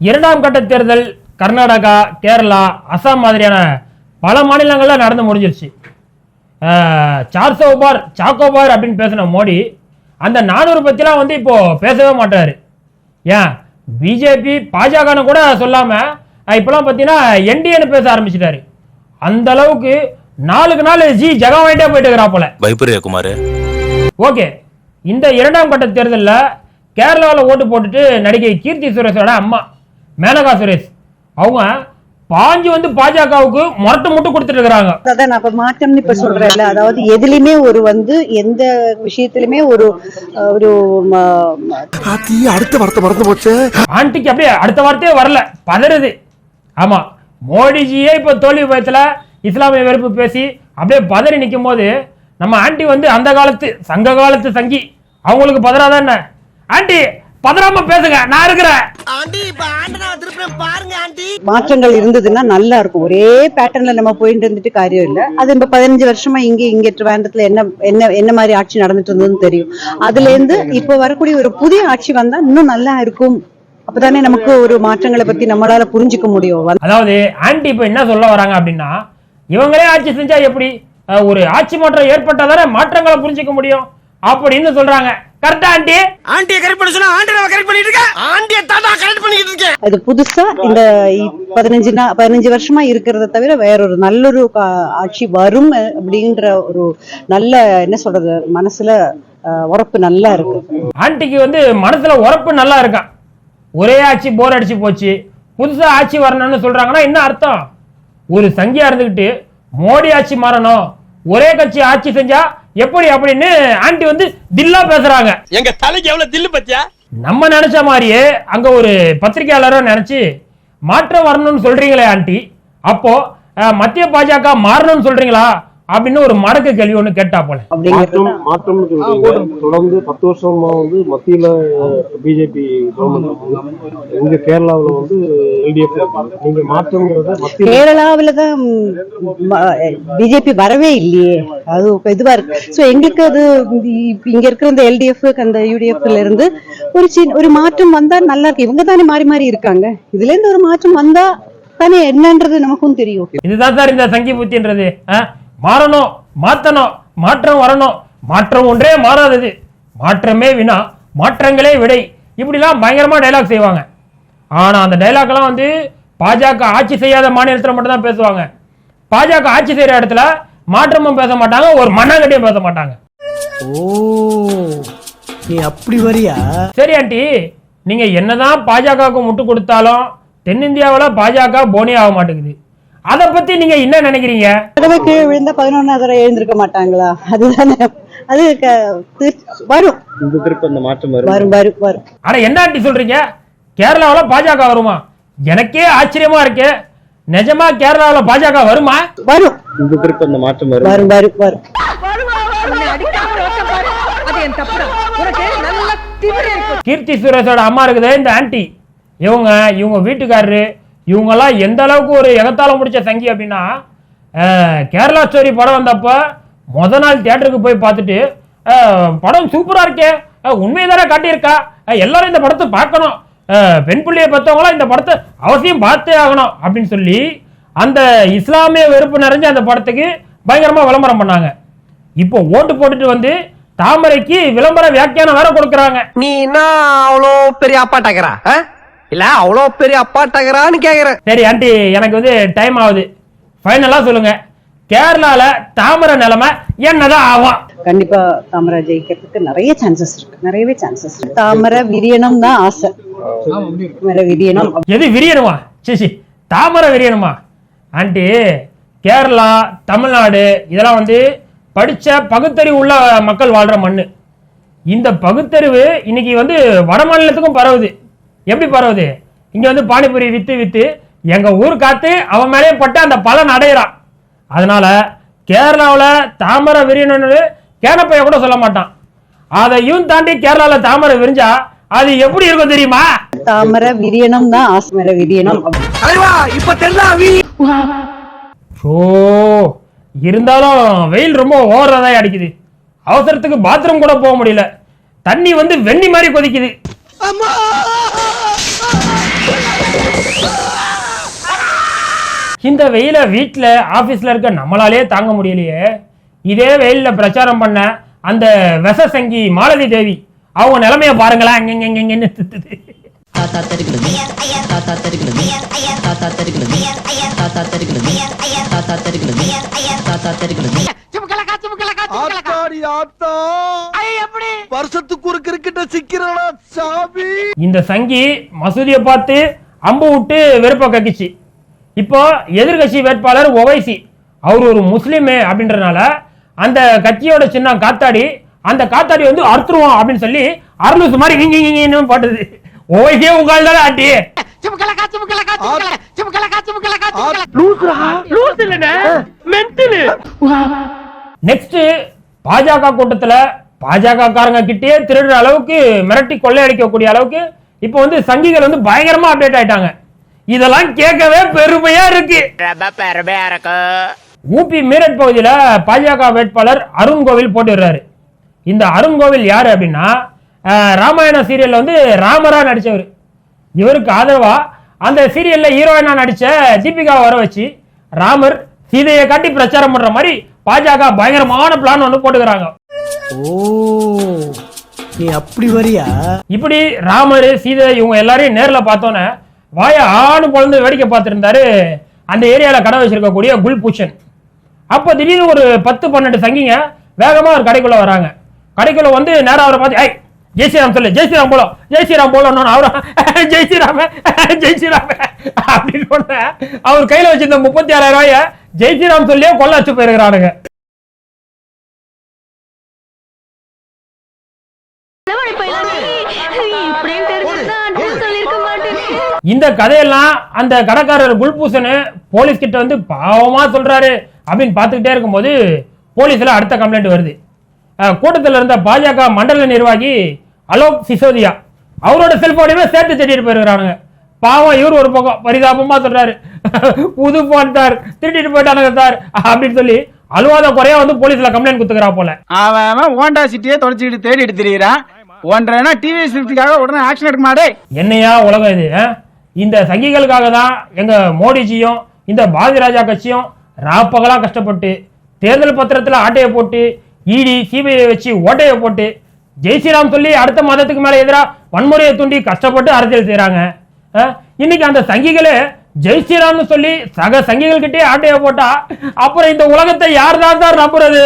இரண்டாம் கட்ட தேர்தல் கர்நாடகா கேரளா அசாம் மாதிரியான பல மாநிலங்கள்ல நடந்து முடிஞ்சிருச்சு. அஹ், சார்சோ பார் சாக்கோ பார் அப்படின்னு பேசின மோடி அந்த நானூறு பத்திலாம் வந்து இப்போ பேசவே மாட்டாரு. ஏன்? பிஜேபி பாஜகன்னு கூட சொல்லாம அஹ், இப்பெல்லாம் பார்த்தீங்கன்னா என்டிஏன்னு பேச ஆரம்பிச்சிட்டாரு. அந்த அளவுக்கு நாளுக்கு நாள் ஜி ஜெகம் வாங்கிட்டே போயிட்டு இருக்கிறா போல. பயப்படுறியா குமார்? ஓகே. இந்த இரண்டாம் கட்ட தேர்தலில் கேரளாவில் ஓட்டு போட்டுட்டு நடிகை கீர்த்தி சுரேஷோட அம்மா. மேனகா சுரேஷ். அவங்க பாஞ்சு வந்து பாஜகவுக்கு முரட்டு முட்டு கொடுத்துட்டு இருக்கிறாங்க அதான் நான் இப்ப மாற்றம்னு இப்ப சொல்றேன்ல. அதாவது எதுலயுமே ஒரு வந்து எந்த விஷயத்திலுமே ஒரு ஒரு அடுத்த வார்த்தை மறந்து போச்சு. ஆண்டிக்கு அப்படியே அடுத்த வார்த்தையே வரல. பதறுது. ஆமா. மோடிஜியே இப்போ தோல்வி பயத்துல இஸ்லாமிய வெறுப்பு பேசி அப்படியே பதறி நிற்கும் போது நம்ம ஆண்டி வந்து அந்த காலத்து சங்க காலத்து சங்கி. அவங்களுக்கு பதறாதான் என்ன? ஆண்டி பதறாம பேசுங்க நான் இருக்கிறேன். மாற்றங்கள் இருந்ததுன்னா நல்லா இருக்கும். ஒரே பேட்டர்ன்ல நம்ம போயிட்டு இருந்துட்டு காரியம் இல்ல. அது இப்ப பதினஞ்சு வருஷமா இங்க இங்க வேண்டத்துல என்ன என்ன என்ன மாதிரி ஆட்சி நடந்துட்டு இருந்ததுன்னு தெரியும். அதுல இருந்து இப்ப வரக்கூடிய ஒரு புதிய ஆட்சி வந்தா இன்னும் நல்லா இருக்கும். அப்பதானே நமக்கு ஒரு மாற்றங்களை பத்தி நம்மளால புரிஞ்சுக்க முடியும். அதாவது ஆன்டி இப்போ என்ன சொல்ல வராங்க அப்படின்னா இவங்களே ஆட்சி செஞ்சா எப்படி? ஒரு ஆட்சி மாற்றம் ஏற்பட்டாதானே மாற்றங்களை புரிஞ்சுக்க முடியும் அப்படின்னு சொல்றாங்க. கரெக்டா ஆண்டி? ஆண்டியை கரெக்ட் பண்ண சொன்னா ஆண்டியை கரெக்ட் பண்ணிட்டு இருக்க ஆண்டியை தாத்தா கரெக்ட் பண்ணிட்டு இருக்கேன். அது புதுசா இந்த பதினஞ்சு பதினஞ்சு வருஷமா இருக்கிறத தவிர வேற ஒரு நல்ல ஒரு ஆட்சி வரும் அப்படின்ற ஒரு நல்ல என்ன சொல்றது மனசுல அஹ், உரப்பு நல்லா இருக்கு. ஆண்டிக்கு வந்து மனசுல உரப்பு நல்லா இருக்கான் ஒரே ஆட்சி போர் அடிச்சு போச்சு. புதுசா ஆட்சி வரணும்னு சொல்றாங்கன்னா என்ன அர்த்தம்? ஒரு சங்கியா இருந்துகிட்டு மோடி ஆட்சி மாறணும். ஒரே கட்சி ஆட்சி செஞ்சா எப்படி அப்படின்னு ஆண்டி வந்து தில்லா பேசுறாங்க. எங்க தலைக்கு எவ்வளவு தில்லு பத்தியா? நம்ம நினைச்ச மாதிரியே அங்க ஒரு பத்திரிகையாளரும் நினைச்சு மாற்றம் வரணும்னு சொல்றீங்களே ஆண்டி. அப்போ மத்திய பாஜக மாறணும்னு சொல்றீங்களா? அப்படின்னு ஒரு மடக்கு கேள்வி ஒண்ணு கேட்டா போல. அப்படிங்கிறது மாற்றம் தொடர்ந்து பத்து வருஷமா வந்து மத்தியில பிஜேபி கவர்மெண்ட் இங்க கேரளாவுல வந்து எல்டிஎஃப் நீங்க மாற்றம்ங்கிறத மத்தியில கேரளாவில தான் பிஜேபி வரவே இல்லையே. அது இதுவா இருக்கு. சோ எங்களுக்கு அது இங்க இருக்கிற இந்த எல்டிஎஃப் அந்த யூடிஎஃப்ல இருந்து ஒரு சின்ன ஒரு மாற்றம் வந்தா நல்லா இருக்கு. இவங்க தானே மாறி மாறி இருக்காங்க. இதுல இருந்து ஒரு மாற்றம் வந்தா தானே என்னன்றது நமக்கும் தெரியும். இதுதான் சார் இந்த சங்கி புத்தின்றது அஹ், மாறணும் மாத்தணும் மாற்றம் வரணும். மாற்றம் ஒன்றே மாறாதது. மாற்றமே வினா மாற்றங்களே விடை. இப்படிலாம் பயங்கரமா டைலாக் செய்வாங்க. ஆனா அந்த டைலாக்லாம் வந்து பாஜக ஆட்சி செய்யாத மாநிலத்தில் மட்டும் தான் பேசுவாங்க. பாஜக ஆட்சி செய்யற இடத்துல மாற்றமும் பேச மாட்டாங்க ஒரு மண்ணாங்கட்டியும் பேச மாட்டாங்க. ஓ நீ அப்படி வரியா? சரி ஆண்டி. நீங்க என்னதான் பாஜகவுக்கு முட்டு கொடுத்தாலும் தென்னிந்தியாவில் பாஜக போனே ஆக மாட்டேங்குது. அதை பத்தி நீங்க என்ன நினைக்கிறீங்க? தடவை கீழே விழுந்தா பதினொன்னாவது தடவை எழுந்திருக்க மாட்டாங்களா? அதுதானே. அது வரும். இந்த திருப்பி அந்த மாற்றம் வரும். வரும் வரும் வரும். ஆனா என்ன ஆண்டி சொல்றீங்க? கேரளாவில் பாஜக வருமா? எனக்கே ஆச்சரியமா இருக்கு. நிஜமா கேரளாவில் பாஜக வருமா? வரும். இந்த திருப்பி அந்த மாற்றம் வரும். வரும் வரும் வரும். கீர்த்தி சுரேஷோட அம்மா இருக்குதே. இந்த ஆண்டி இவங்க இவங்க வீட்டுக்காரரு இவங்கெல்லாம் எந்த அளவுக்கு ஒரு எகத்தால முடிச்ச தங்கி அப்படின்னா கேரளா ஸ்டோரி படம் வந்தப்போ முத நாள் தியேட்டருக்கு போய் பார்த்துட்டு படம் சூப்பராக இருக்கே உண்மைதானே உண்மையை தானே காட்டியிருக்கா எல்லாரும் இந்த படத்தை பார்க்கணும். பெண் பிள்ளையை பார்த்தவங்களாம் இந்த படத்தை அவசியம் பார்த்தே ஆகணும் அப்படின்னு சொல்லி அந்த இஸ்லாமிய வெறுப்பு நிறைஞ்ச அந்த படத்துக்கு பயங்கரமாக விளம்பரம் பண்ணாங்க. இப்போ ஓட்டு போட்டுட்டு வந்து தாமரைக்கு விளம்பர வியாக்கியானம் வேற கொடுக்குறாங்க. நீ என்ன அவ்வளோ பெரிய அப்பாட்டாக்கிறா இல்ல அவ்வளோ பெரிய அப்பாட்டாக்கிறான்னு கேக்குறேன். சரி ஆண்டி எனக்கு வந்து டைம் ஆகுது. ஃபைனலா சொல்லுங்க. கேரளால தாமரை நிலைமை என்னதான் ஆகும்? கண்டிப்பா தாமரை ஜெயிக்கிறதுக்கு நிறைய சான்சஸ் இருக்கு. நிறையவே சான்சஸ் இருக்கு. தாமரை விரியணும் தான் ஆசை. தாமரை விரியணும். எது விரியணுமா? சிசி தாமரை விரியணுமா? ஆண்டி கேரளா தமிழ்நாடு இதெல்லாம் வந்து படிச்ச பகுத்தறிவு உள்ள மக்கள் வாழ்ற மண்ணு. இந்த பகுத்தறிவு இன்னைக்கு வந்து வட மாநிலத்துக்கும் பரவுது. எப்படி பரவுது இங்க வந்து பானிபூரி வித்து வித்து எங்க ஊர் காத்து அவன் மேலே பட்டு அந்த பலன் அடையிறான். அதனால கேரளாவில் தாமரை விரியணும்னு கேனப்பைய கூட சொல்ல மாட்டான். அதையும் தாண்டி கேரளாவில் தாமரை விரிஞ்சா அது எப்படி இருக்கும் தெரியுமா? தாமரை விரியணும் தான் விரியணும். தலைவா இப்ப ஸோ இருந்தாலும் வெயில் ரொம்ப ஓவராக தான் அடிக்குது. அவசரத்துக்கு பாத்ரூம் கூட போக முடியல. தண்ணி வந்து வெண்ணி மாதிரி கொதிக்குது. இந்த வெயில வீட்ல ஆபீஸ்ல இருக்க நம்மளாலே தாங்க முடியலையே. இதே வெயில்ல பிரச்சாரம் பண்ண அந்த விச சங்கி மாலதி தேவி அவங்க நிலைமைய பாருங்களேன். இங்க, இங்க, இங்க, இங்கன்னு திட்டுது. தாத்தா தருகிறது தாத்தா தருகிறது தாத்தா தருகிறது தாத்தா தருகிறது தாத்தா தருகிறது தாத்தா தருகிறது வருஷத்துக்கு ஒரு கிரிக்கெட்ட சிக்கிறானா சாமி? இந்த சங்கி மசூதியை பார்த்து அம்பு விட்டு வெறுப்ப கக்கிச்சு. இப்போ எதிர்கட்சி வேட்பாளர் ஒவைசி அவர் ஒரு முஸ்லீமு அப்படின்றனால அந்த கட்சியோட சின்னம் காத்தாடி அந்த காத்தாடி வந்து அறுத்துருவோம் அப்படின்னு சொல்லி அருளூஸ் மாதிரி நீங்க நீங்க பாட்டுது. ஒவைசியே உங்கள் தானே ஆட்டி. நெக்ஸ்ட் பாஜக கூட்டத்துல பாஜக காரங்க கிட்டே திருடுற அளவுக்கு மிரட்டி கொள்ளையடிக்கக்கூடிய அளவுக்கு இப்போ வந்து சங்கிகள் வந்து பயங்கரமா அப்டேட் ஆயிட்டாங்க. இதெல்லாம் கேட்கவே பெருமையா இருக்கு. ஊபி மீரட் பகுதியில பாஜக வேட்பாளர் அருண் கோவில் போட்டுடுறாரு இந்த அருண் கோவில் யாரு அப்படின்னா ராமாயண சீரியல்ல வந்து ராமரா நடிச்சவர். இவருக்கு ஆதரவா அந்த சீரியல்ல ஹீரோயினா நடிச்ச தீபிகா வர வச்சு ராமர் சீதையை காட்டி பிரச்சாரம் பண்ற மாதிரி பாஜக பயங்கரமான பிளான் ஒன்று போட்டுக்கிறாங்க. ஓ நீ அப்படி வரியா? இப்படி ராமர் சீதை இவங்க எல்லாரையும் நேர்ல பார்த்தோன்னே வாய ஆணு குழந்தை வேடிக்கை பார்த்துருந்தாரு. அந்த ஏரியாவில் கடை வச்சிருக்கக்கூடிய குல்பூஷன். அப்போ திடீர்னு ஒரு பத்து பன்னெண்டு சங்கிங்க வேகமாக ஒரு கடைக்குள்ளே வராங்க. கடைக்குள்ள வந்து நேரம் அவரை பார்த்து ஐய் ஜெய் ஸ்ரீராம் சொல்லு ஜெய் ஸ்ரீராம் போலாம் ஜெய் ஸ்ரீராம் போலாம் அவரும் ஜெய் ஸ்ரீராம ஜெய் ஸ்ரீராம அப்படின்னு சொன்ன அவர் கையில் வச்சிருந்த முப்பத்தி ஆறாயிரம் ரூபாய ஜெய் ஸ்ரீராம் சொல்லியே கொள்ள வச்சு போயிருக்கிறானுங்க இந்த கதையெல்லாம் அந்த கடைக்காரர் குல்பூசன் போலீஸ் கிட்ட வந்து பாவமா சொல்றாரு அப்படின்னு பார்த்துக்கிட்டே இருக்கும்போது போலீஸ்ல அடுத்த கம்ப்ளைண்ட் வருது. கூட்டத்துல இருந்த பாஜக மண்டல நிர்வாகி அலோக் சிசோதியா அவரோட செல்போனையுமே சேர்த்து தேடிட்டு போயிருக்கிறானுங்க. பாவம் இவர் ஒரு பக்கம் பரிதாபமா சொல்றாரு. புது போன் சார் திருட்டிட்டு போயிட்டானுங்க சார் அப்படின்னு சொல்லி அலுவாத குறையா வந்து போலீஸ்ல கம்ப்ளைண்ட் குத்துக்கிறா போல. அவன் ஹோண்டா சிட்டியே தொலைச்சிக்கிட்டு தேடிட்டு திரியிறான். ஒன்றரைனா டிவிஎஸ் ஃபிஃப்டிக்காக உடனே ஆக்ஷன் எடுக்க மாட்டே என்னையா உலகம் இது? இந்த சங்கிகளுக்காக தான் எங்கள் மோடிஜியும் இந்த பாரதிய ராஜா கட்சியும் ராப்பகலாக கஷ்டப்பட்டு தேர்தல் பத்திரத்தில் ஆட்டையை போட்டு இடி சிபிஐ வச்சு ஓட்டையை போட்டு ஜெய் ஸ்ரீராம் சொல்லி அடுத்த மாதத்துக்கு மேலே எதிராக வன்முறையை தூண்டி கஷ்டப்பட்டு அரசியல் செய்கிறாங்க ஆ? இன்னைக்கு அந்த சங்கிகளே ஜெய் ஸ்ரீராம்னு சொல்லி சக சங்கிகள்கிட்டே ஆட்டையை போட்டா அப்புறம் இந்த உலகத்தை யார் தான் சார் நம்புறது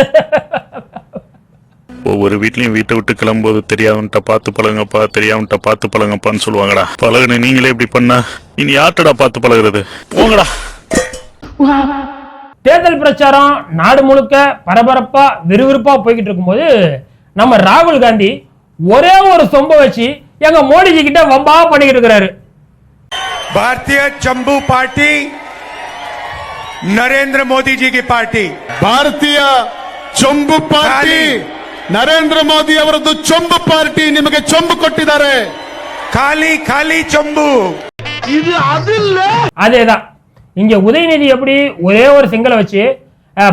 ஒவ்வொரு வீட்லயும் வீட்டை விட்டு கிளம்பும்போது தெரியாதவன்கிட்ட பார்த்து பழகப்பா தெரியாதவன்கிட்ட பார்த்து பழகப்பான்னு சொல்லுவாங்கடா. பழகுன நீங்களே இப்படி பண்ணா இனி யார்ட்டடா பார்த்து பழகுறது? போங்கடா. தேர்தல் பிரச்சாரம் நாடு முழுக்க பரபரப்பா விறுவிறுப்பா போய்கிட்டு இருக்கும்போது நம்ம ராகுல் காந்தி ஒரே ஒரு சொம்ப வச்சு எங்க மோடிஜி கிட்ட வம்பா பண்ணிக்கிட்டு இருக்கிறாரு. பாரதிய சம்பு பார்ட்டி நரேந்திர மோடிஜி கி பார்ட்டி. பாரதிய சொம்பு பார்ட்டி. ನರೇಂದ್ರ ಮೋದಿ ಅವರದ್ದು ಚೊಂಬು ಪಾರ್ಟಿ ನಿಮಗೆ ಚೊಂಬು ಕೊಟ್ಟಿದ್ದಾರೆ ಖಾಲಿ ಖಾಲಿ ಚೊಂಬು இது அதில்ல. அதேதான். இங்க உதயநிதி எப்படி ஒரே ஒரு சிங்கலை வச்சு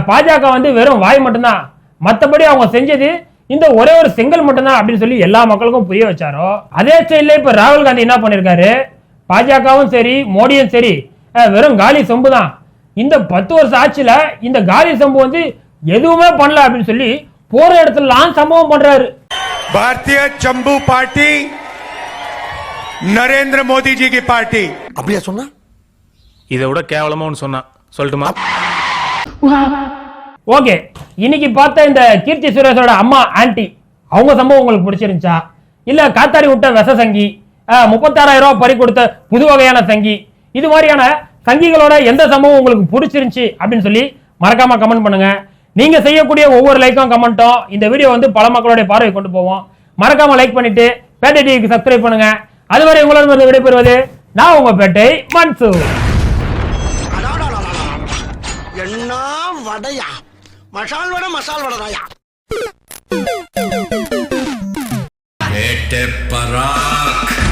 பாஜக வந்து வெறும் வாய் மட்டும்தான். மற்றபடி அவங்க செஞ்சது இந்த ஒரே ஒரு செங்கல் மட்டும்தான் அப்படின்னு சொல்லி எல்லா மக்களுக்கும் புரிய வச்சாரோ? அதே ஸ்டைலில் இப்ப ராகுல் காந்தி என்ன பண்ணிருக்காரு? பாஜகவும் சரி மோடியும் சரி வெறும் காலி சொம்பு தான் இந்த பத்து வருஷம் ஆட்சியில் இந்த காலி சொம்பு வந்து எதுவுமே பண்ணல அப்படின்னு சொல்லி போற இடத்துல தான் சம்பவம் பண்றாரு. பாரதிய சம்பு பார்ட்டி நரேந்திர மோடி ஜி கி பார்ட்டி. அப்படியா சொன்னா? இதை விட கேவலமா ஒன்று சொன்னா. சொல்லட்டுமா? ஓகே இன்னைக்கு பார்த்த இந்த கீர்த்தி சுரேஷோட அம்மா ஆண்டி அவங்க சம்பவம் உங்களுக்கு பிடிச்சிருந்துச்சா? இல்ல காத்தாரி விட்ட விச சங்கி முப்பத்தாறாயிரம் ரூபாய் பறி கொடுத்த புது வகையான சங்கி இது மாதிரியான சங்கிகளோட எந்த சம்பவம் உங்களுக்கு பிடிச்சிருந்துச்சி அப்படின்னு சொல்லி மறக்காம கமெண்ட் பண்ணுங்க. நீங்க செய்யக்கூடிய ஒவ்வொரு லைக்கும் கமெண்ட்டும் இந்த வீடியோ வந்து பல மக்களுடைய பார்வை கொண்டு போவோம் மறக்காம லைக் பண்ணிட்டு பேட்டை டிவிக்கு சப்ஸ்கிரைப் பண்ணுங்க. அதுவரை உங்களோட விடைபெறுவது நான் உங்க பேட்டை மன்சு. என்ன வடையா? மசால் வடை மசால் வடையா பராக்.